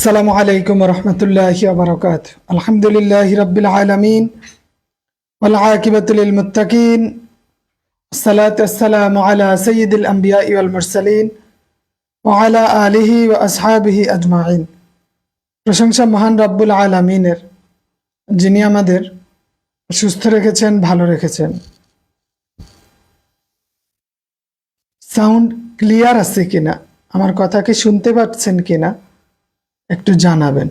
আসসালামু আলাইকুম রহমতুল্লাহি আবরকাত আলহামদুলিল্লাহ রবিল আলমিন আকিবাতুল মুতাকিন সালাতাম আলা সঈদুল আম্বিয়া ইউল মুরসালিন ওয়ালা আলিহি ও আসহাবিহি আজমাইন। প্রশংসা মহান রব্বুল আলমিনের, যিনি আমাদের সুস্থ রেখেছেন, ভালো রেখেছেন। সাউন্ড ক্লিয়ার আছে কিনা? আমার কথাকে শুনতে পাচ্ছেন কিনা? একটু জানাবেন।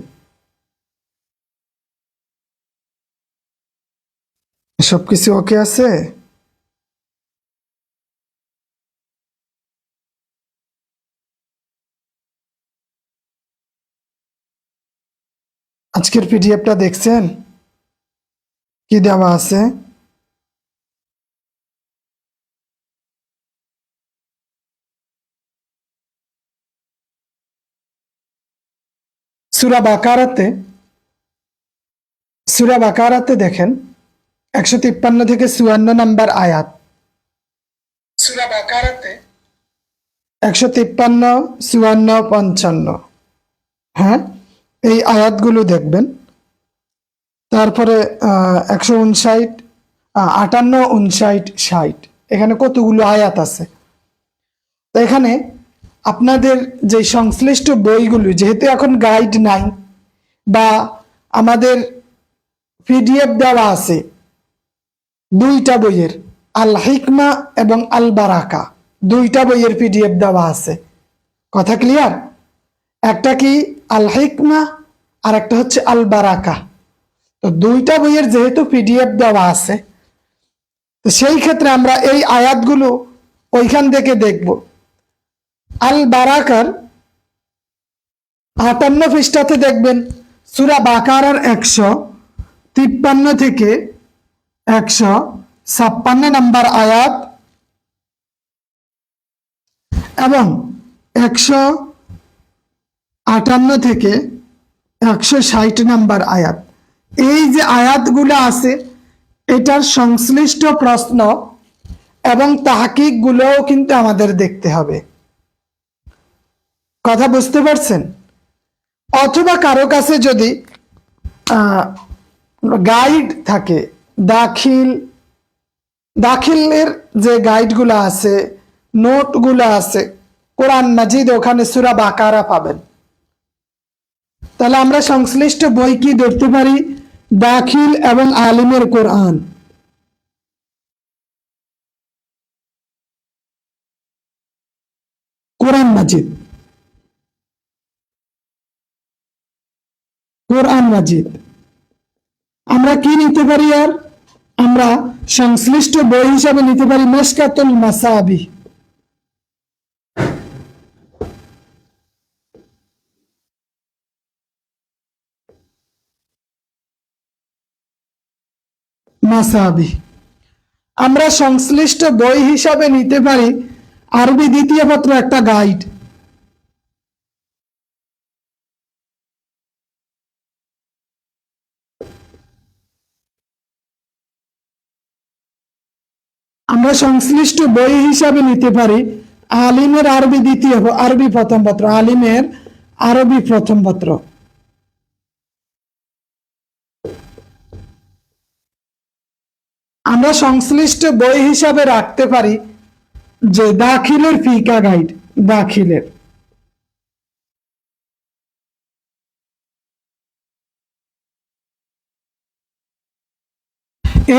সবকিছু ওকে আছে? আজকের পিডিএফটা দেখছেন? কি দেওয়া আছে? সুরা বাকারাতে সুরা বাকারাতে দেখেন, একশো তিপ্পান্ন থেকে চুয়ান্ন নাম্বার আয়াত। সুরা বাকারাতে একশো তিপ্পান্ন, চুয়ান্ন, পঞ্চান্ন। হ্যাঁ? এই আয়াতগুলো দেখবেন। তারপরে একশো উনষাট আটান্ন, উনষাট, ষাট। এখানে কতগুলো আয়াত আছে? তো এখানে আপনাদের যে সংশ্লিষ্ট বইগুলো, যেহেতু এখন গাইড নাই বা আমাদের পিডিএফ দেওয়া আছে, দুইটা বইয়ের আল হিকমা এবং আল বারাকা দুইটা বইয়ের পিডিএফ দেওয়া আছে। কথা ক্লিয়ার একটা কি আল হিকমা আর একটা হচ্ছে আল বারাকা তো দুইটা বইয়ের যেহেতু পিডিএফ দেওয়া আছে, তো সেই ক্ষেত্রে আমরা এই আয়াতগুলো ওইখান থেকে দেখব। আল বারাকার আটান্ন পৃষ্ঠাতে দেখবেন, সুরা বাকারার একশো তিপ্পান্ন থেকে একশো ছাপ্পান্ন নাম্বার আয়াত এবং একশো আটান্ন থেকে একশো ষাট নাম্বার আয়াত। এই যে আয়াতগুলো আছে, এটার সংশ্লিষ্ট প্রশ্ন এবং তাহাকিকগুলোও কিন্তু আমাদের দেখতে হবে। কথা বুঝতে পারছেন? অথবা কারও কাছে যদি গাইড থাকে, দাখিল, দাখিলের যে গাইডগুলো আছে নোটগুলো আছে, কোরআন মাজিদ, ওখানে সুরা বাকারা পাবেন। তাহলে আমরা সংশ্লিষ্ট বই কি দেখতে পারি? দাখিল এবং আলিমের কোরআন। কোরআন মাজিদ। কোরআন মাজিদ। আমরা কি নিতে পারি আর? আমরা সংশ্লিষ্ট বই হিসাবে নিতে পারি মেসকাতুল মাসাবি। মাসাবি। আমরা সংশ্লিষ্ট বই হিসাবে নিতে পারি। আরবি দ্বিতীয় পত্র একটা গাইড। আমরা সংশ্লিষ্ট বই হিসাবে নিতে পারি। আলিমের আরবি দ্বিতীয় আরবি প্রথম পত্র, আলিমের আরবি প্রথম পত্র। আমরা সংশ্লিষ্ট বই হিসাবে রাখতে পারি যে দাখিলের ফিকা গাইড, দাখিলের।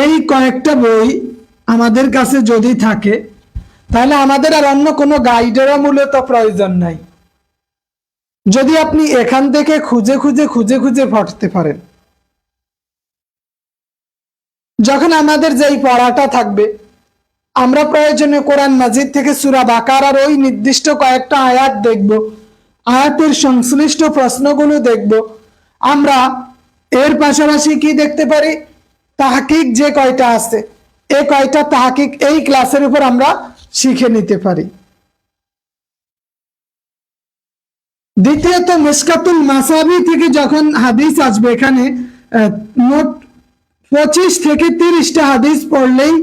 এই কয়েকটা বই আমাদের কাছে যদি থাকে, তাহলে আমাদের আর অন্য কোনো গাইডেরও মূলত প্রয়োজন নাই। যদি আপনি এখান থেকে খুঁজে খুঁজে খুঁজে খুঁজে পড়তে পারেন। যখন আমাদের যেই পড়াটা থাকবে, আমরা প্রয়োজনে কোরআন মাজিদ থেকে সুরা বাকার আর ওই নির্দিষ্ট কয়েকটা আয়াত দেখব, আয়াতের সংশ্লিষ্ট প্রশ্নগুলো দেখব। আমরা এর পাশাপাশি কি দেখতে পারি? তাহাকিক যে কয়টা আছে এই কয়টা তাহাকিক এই ক্লাসের উপর আমরা শিখে নিতে পারি? দ্বিতীয়ত, মিসকাতুল মাসাবি থেকে যখন হাদিস আসবে এখানে মোট পঁচিশ থেকে তিরিশটা হাদিস পড়লেই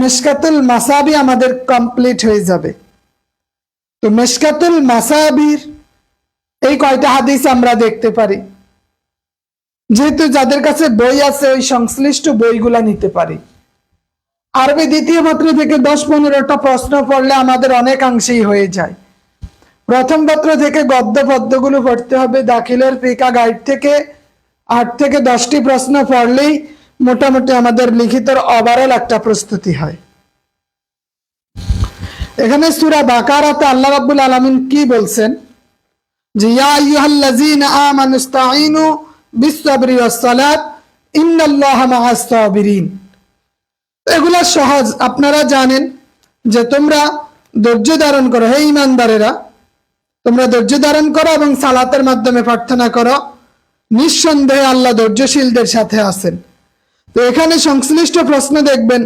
মিসকাতুল মাসাবি আমাদের কমপ্লিট হয়ে যাবে। তো মিসকাতুল মাসাবির এই কয়টা হাদিস আমরা দেখতে পারি? যেহেতু যাদের কাছে বই আছে, ওই সংশ্লিষ্ট বইগুলা নিতে পারি। আরবি দ্বিতীয় পত্র থেকে দশ পনেরোটা প্রশ্ন পড়লে আমাদের অনেকাংশেই হয়ে যায়। প্রথম পত্র থেকে গদ্য পদ্যগুলো পড়তে হবে। দাখিলের ফিকা গাইড থেকে আট থেকে দশটি প্রশ্ন পড়লেই মোটামুটি আমাদের লিখিতর ওভারঅল একটা প্রস্তুতি হয়। এখানে সুরা বাকারাতে আল্লাহ রাব্বুল আলামিন কি বলছেন? যে, ইয়া আইয়ুহাল্লাযীনা আমানু ইসতাঈনু বিস-সাবরি ওয়াস-সালাত, ইন্নাল্লাহা মা'আস সাবিরিন এগুলা সহজ। আপনারা জানেন যে তোমরা ধৈর্য ধারণ করো। হে ইমানদারেরা, তোমরা ধৈর্য ধারণ করো এবং সালাতের মাধ্যমে প্রার্থনা করো। নিঃসন্দেহে আল্লাহ ধৈর্যশীলদের সাথে আছেন। তো এখানে সংশ্লিষ্ট প্রশ্ন দেখবেন,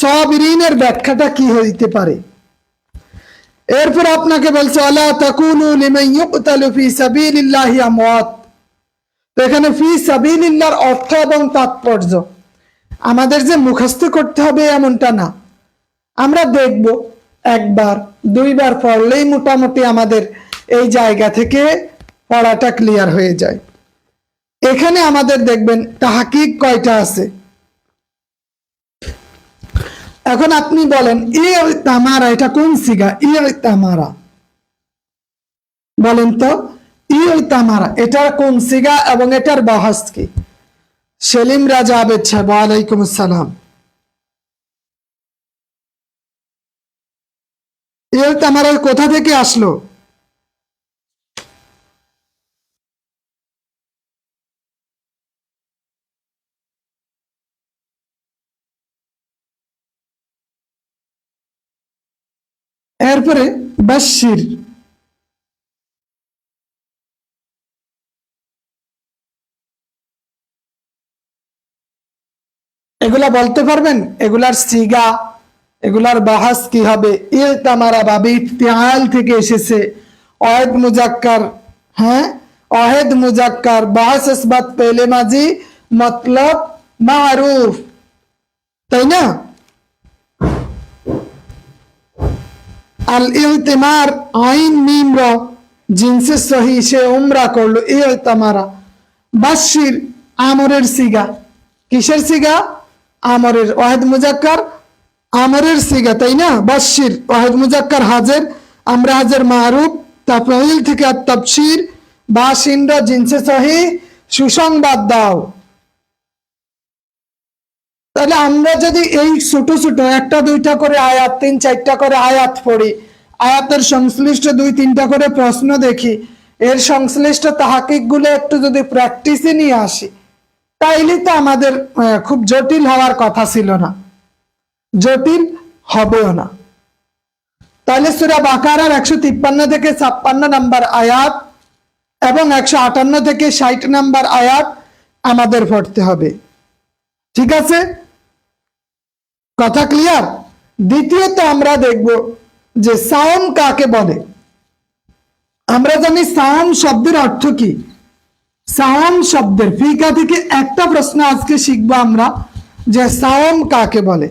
সব ঋণের ব্যাখ্যাটা কি হইতে পারে? এরপর আপনাকে বলছে, আলা তাকুনু লিমান ইউকতালু ফি তো এখানে ফি সাবিলিল্লাহর অর্থ এবং তাৎপর্য। আমাদের যে মুখস্থ করতে হবে এমনটা না। আমরা দেখব একবার, দুইবার পড়লেই মোটামুটি আমাদের এই জায়গা থেকে পড়াটা ক্লিয়ার হয়ে যায়। এখানে আমাদের দেখবেন তাহাকিক কয়টা আছে। এখন আপনি বলেন ই তামারা এটা কোন সিগা? ই তামারা বলেন তো ই তামারা এটা কোন সিগা এবং এটার বাহাস কি? সেলিম রাজা আবেদ সাহেব ওয়ালাইকুম আসসালাম। ইয়ে তামারা কোথা থেকে আসলো? এরপরে বাশির এগুলা বলতে পারবেন? এগুলার সিগা, এগুলার বাহাস কি হবে? ইল তামারা বাবে ইফতিআল থেকে এসেছে। অহেদ মুজাক্কার হ্যাঁ? অহেদ মুজাক্কার, বাহাস ইসবাত পেলে মাজি, মতলব মারুফ। তাই না? আল ইলতিমার আইন মিম র জিনসে সহি, সে উমরা করল। ইলতামারা বাশির আমরের সিগা। কিসের সিগা? আমরের ওয়াহেদ মুজাক্কার, আমরের সিগা, তাই না? বাশির ওয়াহেদ মুজাক্কার হাজের, আমরা হাজের মারুফ তাফাইল থেকে আর তাফসির বাসিন্দ্র জিনসে সহি, সুসংবাদ দাও। তাহলে আমরা যদি এই ছোট ছোট একটা, দুইটা করে আয়াত, তিন, চারটা করে আয়াত পড়ি, আয়াতের সংশ্লিষ্ট দুই, তিনটা করে প্রশ্ন দেখি, এর সংশ্লিষ্ট তাহাকিকগুলো একটু যদি প্র্যাকটিসে নিয়ে আসি তাইলে তো আমাদের খুব জটিল হওয়ার কথা ছিল না। জটিল হবেও না। তাহলে সুরা বাকারার একশো তিপ্পান্ন থেকে ছাপ্পান্ন নাম্বার আয়াত এবং একশো আটান্ন থেকে ষাট নাম্বার আয়াত আমাদের পড়তে হবে। ঠিক আছে? কথা ক্লিয়ার দ্বিতীয়ত আমরা দেখব যে সাওম কাকে বলে? আমরা জানি সাওম শব্দের অর্থ কি? সাওম শব্দের, ফিকা থেকে একটা প্রশ্ন আজকে শিখব আমরা, যে সাওম কাকে বলে?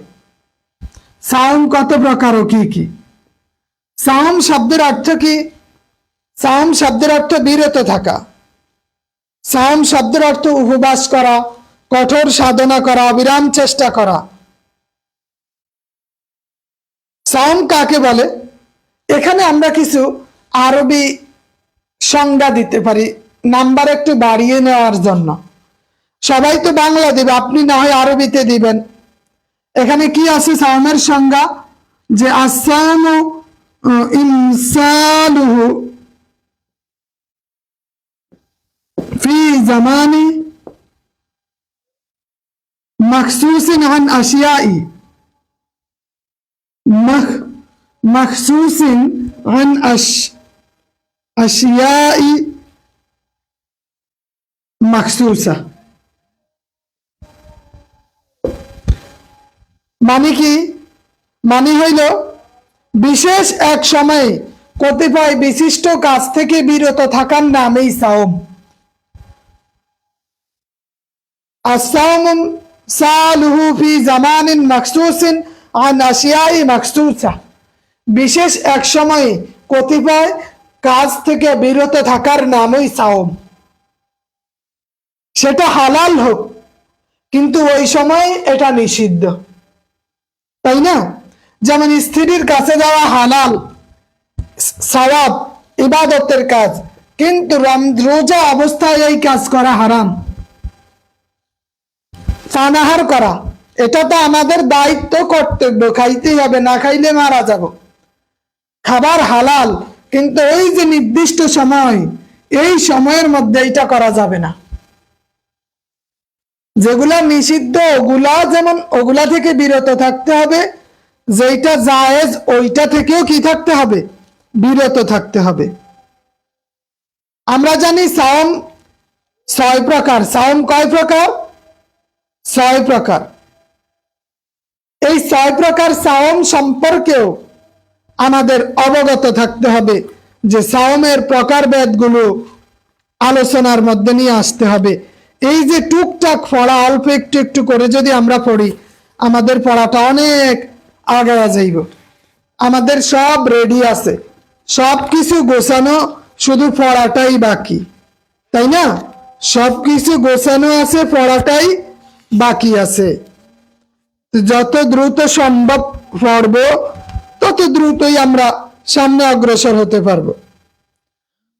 সাওম কত প্রকার ও কি কি? সাওম শব্দের অর্থ কি? সাওম শব্দের অর্থ বিরত থাকা। সাওম শব্দের অর্থ উপবাস করা, কঠোর সাধনা করা বিরাম চেষ্টা করা। সাওম কাকে বলে? এখানে আমরা কিছু আরবি সংজ্ঞা দিতে পারি। নাম্বার একটু বাড়িয়ে নেওয়ার জন্য সবাই তো বাংলা দিবে আপনি না হয় আরবিতে দিবেন এখানে কি আছে সাওমের সংজ্ঞা যে আসামু ইনসালুহু ফি জামানি مخصوص عن أشياء مخ مخصوص عن أش أشياء মাকসুসা মানে কি? মানে হইল, বিশেষ এক সময়ে কতিপয় বিশিষ্ট কাজ থেকে বিরত থাকার নাম এই সাওম। বিশেষ এক সময়ে কতিপয় কাজ থেকে বিরত থাকার নামই সাওম। সেটা হালাল হোক, কিন্তু ওই সময় এটা নিষিদ্ধ। তাই না? যেমন স্ত্রীর কাছে যাওয়া হালাল, সওয়াব, ইবাদতের কাজ, কিন্তু রোজা অবস্থায় এই কাজ করা হারাম। পানাহার করা, এটা তো আমাদের দায়িত্ব, কর্তব্য, খাইতেই হবে, না খাইলে মারা যাব। খাবার হালাল, কিন্তু ওই যে নির্দিষ্ট সময়, এই সময়ের মধ্যে এটা করা যাবে না। যেগুলা নিষিদ্ধ, ওগুলা যেমন, ওগুলা থেকে বিরত থাকতে হবে। যেটা জায়েজ, ওইটা থেকেও কি থাকতে হবে? বিরত থাকতে হবে। আমরা জানি সাওম ছয় প্রকার। সাওম কয় প্রকার? ছয় প্রকার। এই ছয় প্রকার সাওম সম্পর্কেও আমাদের অবগত থাকতে হবে যে সাওমের প্রকারভেদগুলো আলোচনার মধ্যে নিয়ে আসতে হবে। এই যে টুকটাক পড়া, অল্প একটু একটু করে যদি আমরা পড়ি, আমাদের পড়াটা অনেক আগে যাইব। আমাদের সব রেডি আছে। সব কিছু গোছানো, শুধু পড়াটাই বাকি। তাই না? সব কিছু গোছানো আছে, পড়াটাই বাকি আছে। যত দ্রুত সম্ভব পড়ব, তত দ্রুতই আমরা সামনে অগ্রসর হতে পারব।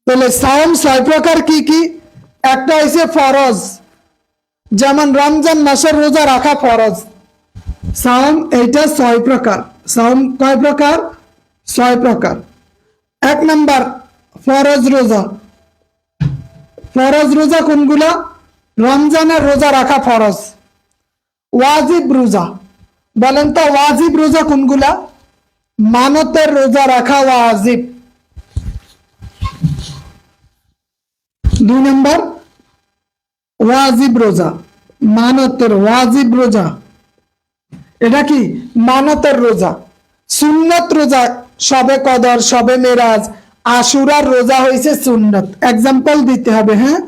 তাহলে সাওম ছয় প্রকার কি কি? একটা হয়েছে ফরজ। যেমন রমজান মাসের রোজা রাখা ফরজ। সাওম এইটা ছয় প্রকার। সাওম কয় প্রকার? ছয় প্রকার। এক নাম্বার, ফরজ রোজা। ফরজ রোজা কোনগুলা? রমজানের রোজা রাখা ফরজ। ওয়াজিব রোজা। বলেন তো, ওয়াজিব রোজা কোনগুলা? মানতের রোজা রাখা ওয়াজিব। দুই নম্বর, ওয়াজিব রোজা, মানতের ওয়াজিব রোজা। এটা কি? মানতের রোজা। সুন্নত রোজা সবে কদর, সবে মেরাজ, আশুরার রোজা হয়েছে সুন্নত। এক্সাম্পল দিতে হবে হ্যাঁ?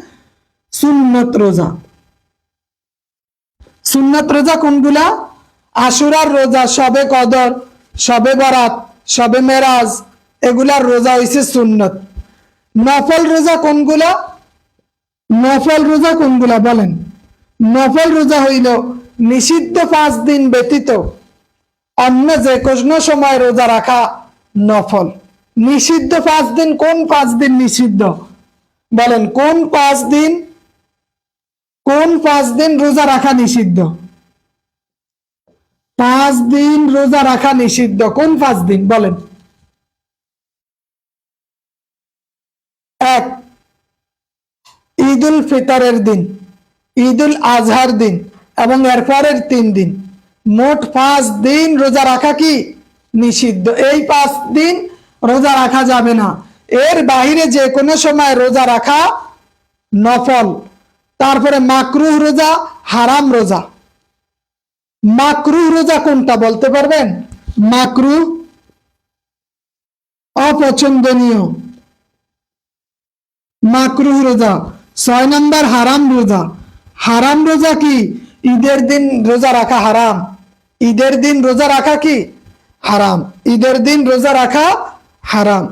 সুন্নত রোজা। সুন্নত রোজা কোনগুলা? আশুরার রোজা, সবে কদর, সবে বরাত, সবে মেরাজ, এগুলার রোজা হয়েছে সুন্নত। নফল রোজা কোনগুলা? নফল রোজা কোনগুলা বলেন? নফল রোজা হইল নিষিদ্ধ পাঁচ দিন ব্যতীত অন্য যে কোনো সময় রোজা রাখা নফল। নিষিদ্ধ পাঁচ দিন, কোন পাঁচ দিন নিষিদ্ধ? বলেন, কোন পাঁচ দিন, কোন পাঁচ দিন রোজা রাখা নিষিদ্ধ? পাঁচ দিন রোজা রাখা নিষিদ্ধ, কোন পাঁচ দিন? বলেন। এক ঈদুল ফিতরের দিন ঈদ উল আজহার দিন এবং এরপরের তিন দিন। মোট পাঁচ দিন রোজা রাখা কি? নিষিদ্ধ। এই পাঁচ দিন রোজা রাখা যাবে না। এর বাহিরে যে কোনো সময় রোজা রাখা নফল। তারপরে মাকরুহ রোজা, হারাম রোজা। মাকরুহ রোজা কোনটা বলতে পারবেন? মাকরুহ অপছন্দনীয়। মাকরুহ রোজা। ছয় নম্বর হারাম রোজা। হারাম রোজা কি? ঈদের দিন রোজা রাখা হারাম। ঈদের দিন রোজা রাখা কি? হারাম। ঈদের দিন রোজা রাখা হারাম।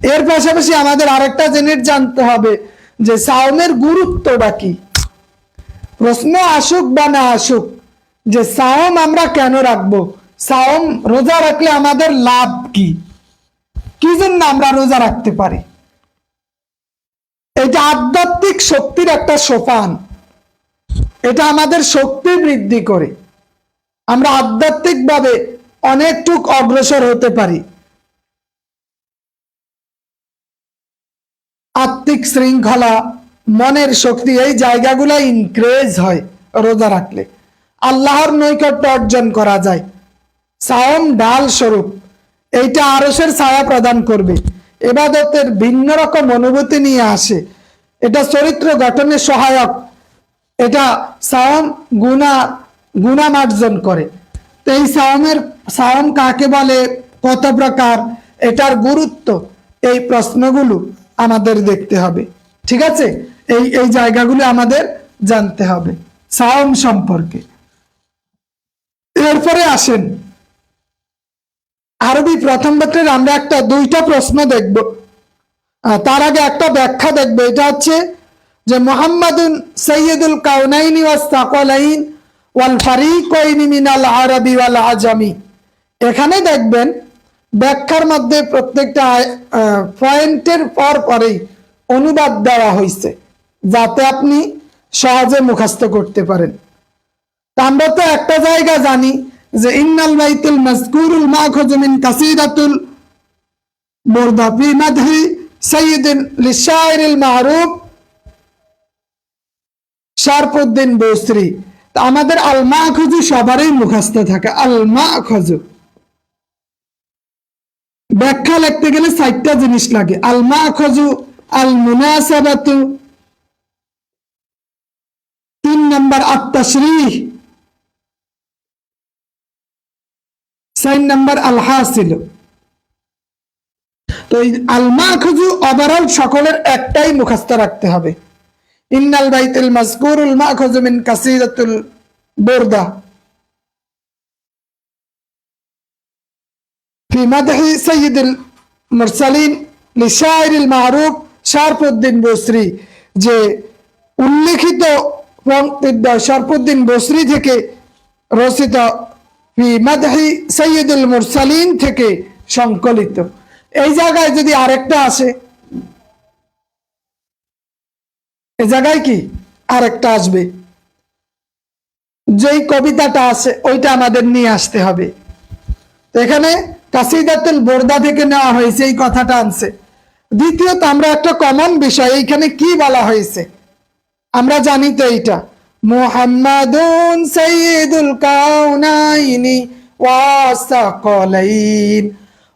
এর পাশাপাশি আমাদের আরেকটা জিনিস জানতে হবে, যে সাওমের গুরুত্বটা কি? প্রশ্ন আসুক বা না আসুক, যে সাওম আমরা কেন রাখব? সাওম রোজা রাখলে আমাদের লাভ কি? কি জন্য আমরা রোজা রাখতে পারি? এটা আধ্যাত্মিক শক্তির একটা সোপান, এটা আমাদের শক্তি বৃদ্ধি করে। আমরা আধ্যাত্মিকভাবে অনেকটুক অগ্রসর হতে পারি। আত্মিক শৃঙ্খলা, মনের শক্তি, এই জায়গাগুলো ইনক্রেজ হয় রোজা রাখলে। আল্লাহর নৈকট্য অর্জন করা যায়। সাওম ডাল স্বরূপ, এইটা আরসের ছায়া প্রদান করবে। এবাদতের ভিন্ন রকম অনুভূতি নিয়ে আসে। এটা চরিত্র গঠনে সহায়ক। এটা সাওম গুণা গুণা মার্জন করে। তো এই সাওমের, সাওম কাকে বলে, কত প্রকার, এটার গুরুত্ব, এই প্রশ্নগুলো আমাদের দেখতে হবে। ঠিক আছে? এই এই জায়গাগুলো আমাদের জানতে হবে। সাওম সম্পর্কে। এরপরে আসেন। আরবি প্রথম পত্রের আমরা একটা, দুইটা প্রশ্ন দেখব। তার আগে একটা ব্যাখ্যা দেখবে। এটা হচ্ছে যে মোহাম্মদুন সৈয়দুল কাউনাইনি ওয়াস্তাকলাইন ওয়াল ফারিকাইনি মিনাল আরবি ওয়াল আজামি। এখানে দেখবেন, ব্যাখ্যার মধ্যে প্রত্যেকটা পয়েন্টের পর পরেই অনুবাদ দেওয়া হয়েছে যাতে আপনি সহজে মুখস্থ করতে পারেন। আমরা তো একটা জায়গা জানি যে ইন্নাল বাইতুল মাসকুরুল মাখুযু মিন কাসীরাতুল বুরদা ফি মাদহি সাইয়্যিদিন লিশাইরিল মারুফ শারফুদ্দিন বসরি। আমাদের আল মাখুযু সবারই মুখস্থ থাকে। আল মাখুযু ব্যাখ্যা লিখতে গেলে চারটা জিনিস লাগে। আল মাখুযু আল মুনাসাবাতু তিন নম্বর আত্মাশ্রী চার নম্বর আল হাসিল তো এই আল মাখুজু ওভারঅল সকলের একটাই মুখস্থ রাখতে হবে ইন্নাল বাইতুল মাযকুরুল মাখুজু মিন কাসীরাতুল বুরদা في مدح سيد المرسلين لشاعر المعروف শারফুদ্দিন বসরি যে উল্লেখিত পঙ্ক্তিদ্বয় শারফুদ্দিন বসরি থেকে রচিত ফি মাদহি সৈয়দুল মুরসালিন থেকে সংকলিত। এই জায়গায় যদি আরেকটা আসে, এই জায়গায় কি? আরেকটা আসবে। যেই কবিতাটা আছে, ওইটা আমাদের নিয়ে আসতে হবে। এখানে কাসিদাতুল বোরদা থেকে নেওয়া হয়েছে, এই কথাটা আনছে। দ্বিতীয়ত, আমরা একটা কমন বিষয়, এইখানে কি বলা হয়েছে? আমরা জানি তো এইটা। মুহাম্মাদুন সাইয়্যিদুল কাউনাইনি ওয়াসাকালাইন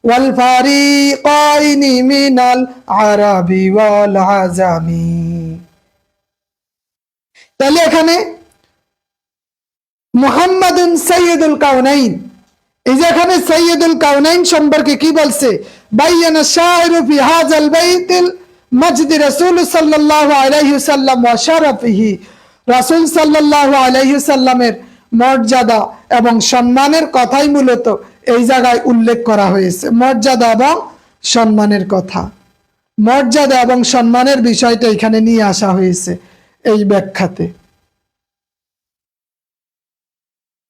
ওয়াল ফারিকাইনি মিনাল আরাবি ওয়াল আজামি তাহলে এখানে মুহাম্মাদুন সাইয়্যিদুল কাউনাইন। এই যে এখানে সৈয়দুল কাউনাইন সম্পর্কে কি বলছে? বাইয়ানা শায়রু ফি হাযাল বাইতিল মসজিদ রাসূল সাল্লাল্লাহু আলাইহি সাল্লাম ওয়া শারাফিহি। রাসূল সাল্লাল্লাহু আলাইহি সাল্লামের মর্যাদা এবং সম্মানের কথাই মূলত এই জায়গায় উল্লেখ করা হয়েছে। মর্যাদা এবং সম্মানের কথা। মর্যাদা এবং সম্মানের বিষয়টা এখানে নিয়ে আসা হয়েছে এই ব্যাখ্যাতে।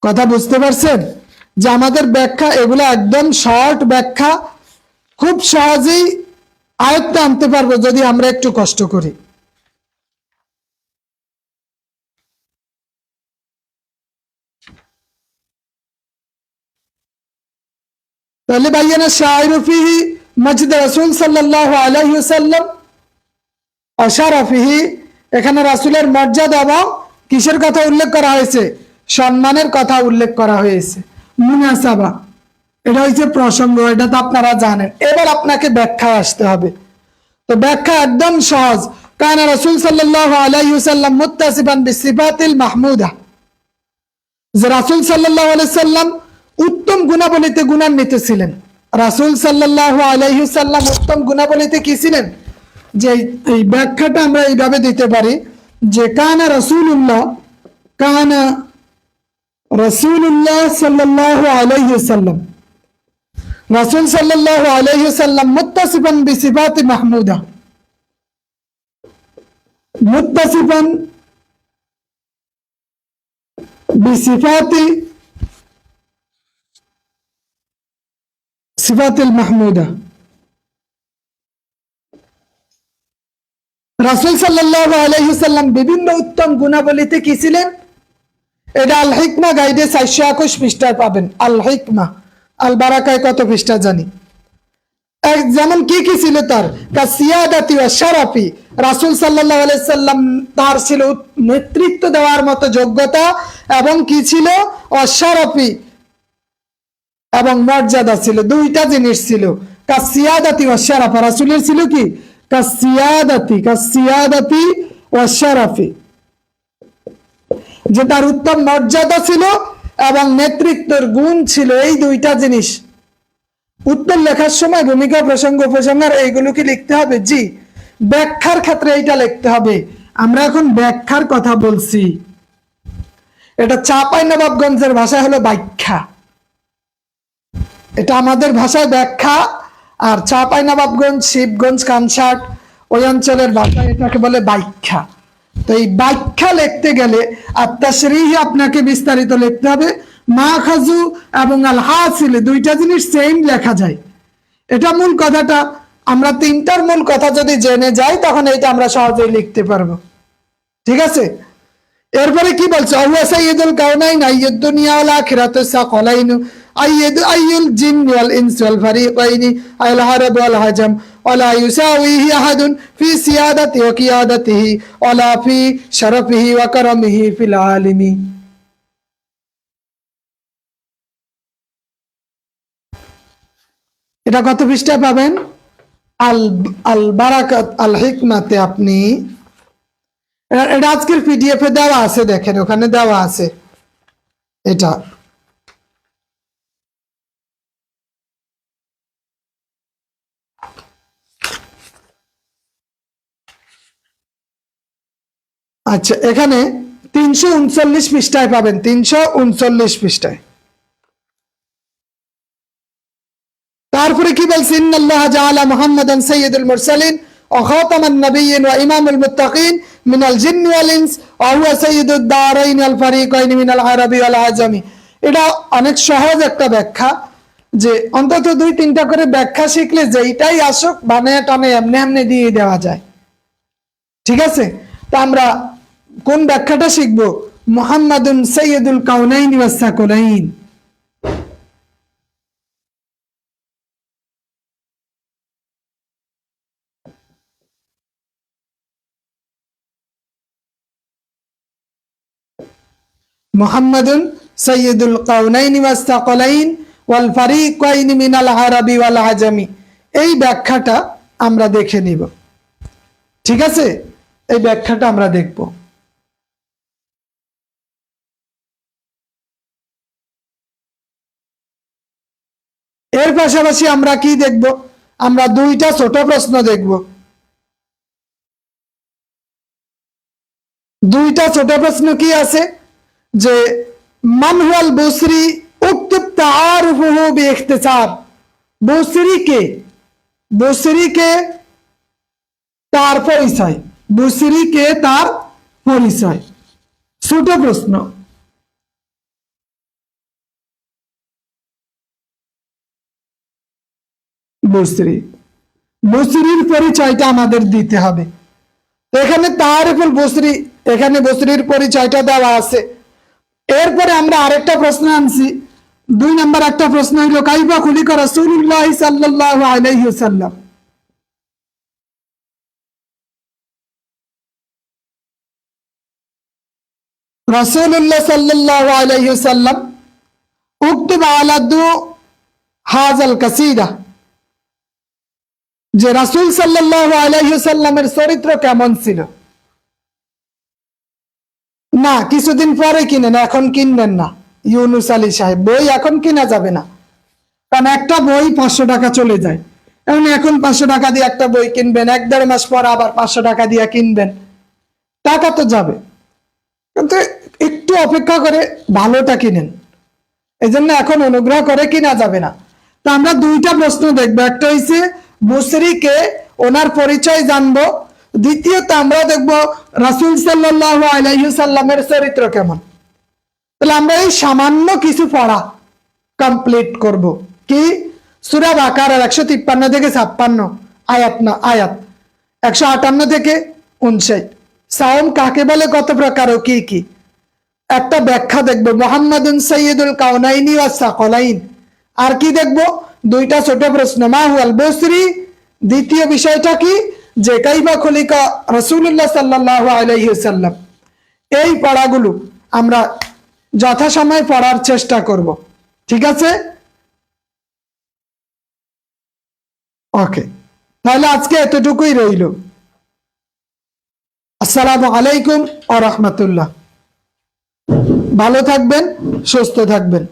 কথা বুঝতে পারছেন? যে আমাদের ব্যাখ্যা এগুলো একদম শর্ট ব্যাখ্যা। খুব সহজেই আয়ত্তে আনতে পারব যদি আমরা একটু কষ্ট করি। তাহলে ভাইয়ানা শাহরুফিহি মসজিদ রসুল সাল্লাহ আলহিসাল্লাম অশারফিহি, এখানে রাসুলের মর্যাদা এবং কিসের কথা উল্লেখ করা হয়েছে? সম্মানের কথা উল্লেখ করা হয়েছে। মুনাসাবা, এটা হচ্ছে প্রসঙ্গ, এটা তো আপনারা জানেন। এবার আপনাকে ব্যাখ্যা আসতে হবে। তো ব্যাখ্যা একদম সহজ। কানা রাসূল সাল্লাল্লাহু আলাইহি ওয়াসাল্লাম মুত্তাসিফান বিসিফাতিল মাহমুদা। যে রাসূল সাল্লাল্লাহু আলাইহি সাল্লাম উত্তম গুণাবলীতে গুণান্বিত ছিলেন। রাসূল সাল্লাল্লাহু আলাইহি সাল্লাম উত্তম গুণাবলীতে কি ছিলেন? যে এই- ব্যাখ্যাটা আমরা এইভাবে দিতে পারি যে কানা রাসূলুল্লাহ কানা রাসূলুল্লাহ সাল্লাল্লাহু আলাইহি ওয়াসাল্লাম। রাসূল সাল্লাল্লাহু আলাইহি ওয়াসাল্লাম মুত্তাসিফান বিসিফাতি মাহমুদা। মুত্তাসিফান বিসিফাতি সিফাতিল মাহমুদা। রাসূল সাল্লাল্লাহু আলাইহি বিভিন্ন উত্তম গুণাবলীতে কি ছিলেন? এটা আল হিকমা গাইডে চারশো একুশ পৃষ্ঠায় পাবেন। আল হিকমা আল বারাকায় কত পৃষ্ঠা জানি। যেমন কি কি ছিল তার? কাসিয়াদাতি ওয়া শারাফি। রাসূল সাল্লাল্লাহু আলাইহি সাল্লাম তার ছিল নেতৃত্ব দেওয়ার মতো যোগ্যতা এবং কি ছিল? অশারফি এবং মর্যাদা ছিল, দুইটা জিনিস ছিল। কাসিয়াদাতি ওয়া শারাফা। রাসূলের ছিল কি? কাসিয়াদাতি কাসিয়াদাতি ওয়া শারাফি। যে তার উত্তম মর্যাদা ছিল এবং নেতৃত্বের গুণ ছিল এই দুইটা জিনিস। উত্তর লেখার সময় ভূমিকা, প্রসঙ্গ, উপসংহার এইগুলো কি লিখতে হবে। জি, ব্যাখ্যার ক্ষেত্রে এইটা লিখতে হবে। আমরা এখন ব্যাখ্যার কথা বলছি। এটা চাপাই নবাবগঞ্জের ভাষায় হলো ব্যাখ্যা। এটা আমাদের ভাষায় ব্যাখ্যা। আর চাঁপাইনবাবগঞ্জ, শিবগঞ্জ, কানসাট, ওই অঞ্চলের ভাষায় এটাকে বলে ব্যাখ্যা। তো এই ব্যাখ্যা লিখতে গেলে আত্মাশ্রী আপনাকে বিস্তারিত লিখতে হবে। মা খাজু এবং আল হাসিলে দুইটা জিনিস সেম লেখা যায়। এটা মূল কথাটা। আমরা তিনটার মূল কথা যদি জেনে যাই, তখন এটা আমরা সহজেই লিখতে পারব। ঠিক আছে? এরপরে কি বলছে? আল্লাহ সাইয়্যিদুল কাউনাইন দুনিয়া ওয়াল আখিরাতু সাকালাইন আইয়ুদ আইয়ুল জিন ওয়াল ইনস ওয়াল ফারিকাইন আল হারব ওয়াল হাজম ولا يساويه أحد في سيادته وقيادته ولا في شرفه وكرمه في العالم এটা কত পৃষ্ঠায় পাবেন আল আল বারাকাত আল হিকমাতে আপনি এটা- এটা আজকের পিডিএফ এ দেওয়া আছে দেখেন ওখানে দেওয়া আছে এটা আচ্ছা এখানে তিনশো উনচল্লিশ পৃষ্ঠায় পাবেন, তিনশো উনচল্লিশ পৃষ্ঠায়। তারপরে কি বলছেন ইন্নাল্লাহ জাআলা মুহাম্মাদান সাইয়্যিদুল মুরসালিন ওয়া খাতামান নাবিয়্যিন ওয়া ইমামুল মুত্তাকিন মিনাল জিন্নি ওয়াল ইনস ওয়া হুয়া সাইয়্যিদুদ দারাইন ওয়াল ফারিকাইন মিনাল আরাবি ওয়াল আজমি। এটা অনেক সহজ একটা ব্যাখ্যা যে অন্তত দুই তিনটা করে ব্যাখ্যা শিখলে যেইটাই আসুক বানিয়ে টানে এমনি এমনি দিয়ে দেওয়া যায়। ঠিক আছে? তা আমরা কোন ব্যাখ্যাটা শিখব? মুহাম্মাদুন সৈয়দুল কাউনাইন ওয়াস সাকুলাইন। মুহাম্মাদুন সৈয়দুল কাউনাইনি ওয়াস্তাকলাইন ওয়াল ফারিকাইন মিনাল আরাবি ওয়াল আজামি। এই ব্যাখ্যাটা আমরা দেখে নিব। ঠিক আছে? এই ব্যাখ্যাটা আমরা দেখব। এর পাশাপাশি আমরা কি দেখব? আমরা দুইটা ছোট প্রশ্ন দেখব। দুইটা ছোট প্রশ্ন কি আছে? যে মান হুয়াল বসরি উক্তুব তাআরুফুহু বিইখতিসার বসরি কে? বসরি কে তার পরিচয়। বসরি কে তার পরিচয়? ছোট প্রশ্ন। বসরি বসরির পরিচয়টা আমাদের দিতে হবে। এখানে তারিফুল বসরি এখানে বসরির পরিচয়টা দেওয়া আছে। এরপরে আমরা আরেকটা প্রশ্ন আনছি। দুই নাম্বার একটা প্রশ্ন হইল, কাইফা খুলিকা আলাইহি ওয়াসাল্লাম? রাসূলুল্লাহ সাল্লাল্লাহু আলাইহি ওয়াসাল্লাম উক্তুব আলা দু হাজাল কাসিদা যে রাসুল সাল্লাল্লাহু আলাইহি ওয়াসাল্লামের চরিত্র কেমন ছিল? না, কিছুদিন পরে কিনেন, এখন কিনবেন না। ইউনুস আলী সাহেব, বই এখন কিনা যাবে না। কারণ একটা বই পাঁচশো টাকা চলে যায়। এখন এখন পাঁচশো টাকা দিয়ে একটা বই কিনবেন, এক দেড় মাস পর আবার পাঁচশো টাকা দিয়ে কিনবেন। টাকা তো যাবে। কিন্তু একটু অপেক্ষা করে ভালোটা কিনেন। এই জন্য এখন অনুগ্রহ করে কিনা যাবে না। তা আমরা দুইটা প্রশ্ন দেখব। একটা হয়েছে বুসরিকে ওনার পরিচয় জানব। দ্বিতীয়ত আমরা দেখব রাসুল সাল্লাহ আলাইসাল্লামের চরিত্র কেমন। তাহলে আমরা এই সামান্য কিছু পড়া কমপ্লিট করব। কি? সুরা বাকার একশো তিপ্পান্ন থেকে ছাপ্পান্ন আয়াত না, আয়াত। একশো আটান্ন থেকে উনষাট। সাওম কাকে বলে, কত প্রকার ও কি কি? একটা ব্যাখ্যা দেখব, মোহাম্মদুন সৈয়দুল কাউনাইনি ওয়া সাকলাইন। আর কি দেখব? দুইটা ছোট প্রশ্ন। মা হুয়াল বসরি দ্বিতীয় বিষয়টা কি? যে কাইবা খলিকা রসুল্লাহ সাল্লাহ আলাইসাল্লাম এই পড়াগুলো আমরা যথাসময়ে পড়ার চেষ্টা করব। ঠিক আছে? ওকে। তাহলে আজকে এতটুকুই রইল। আসসালামু আলাইকুম আ রহমতুল্লাহ। ভালো থাকবেন, সুস্থ থাকবেন।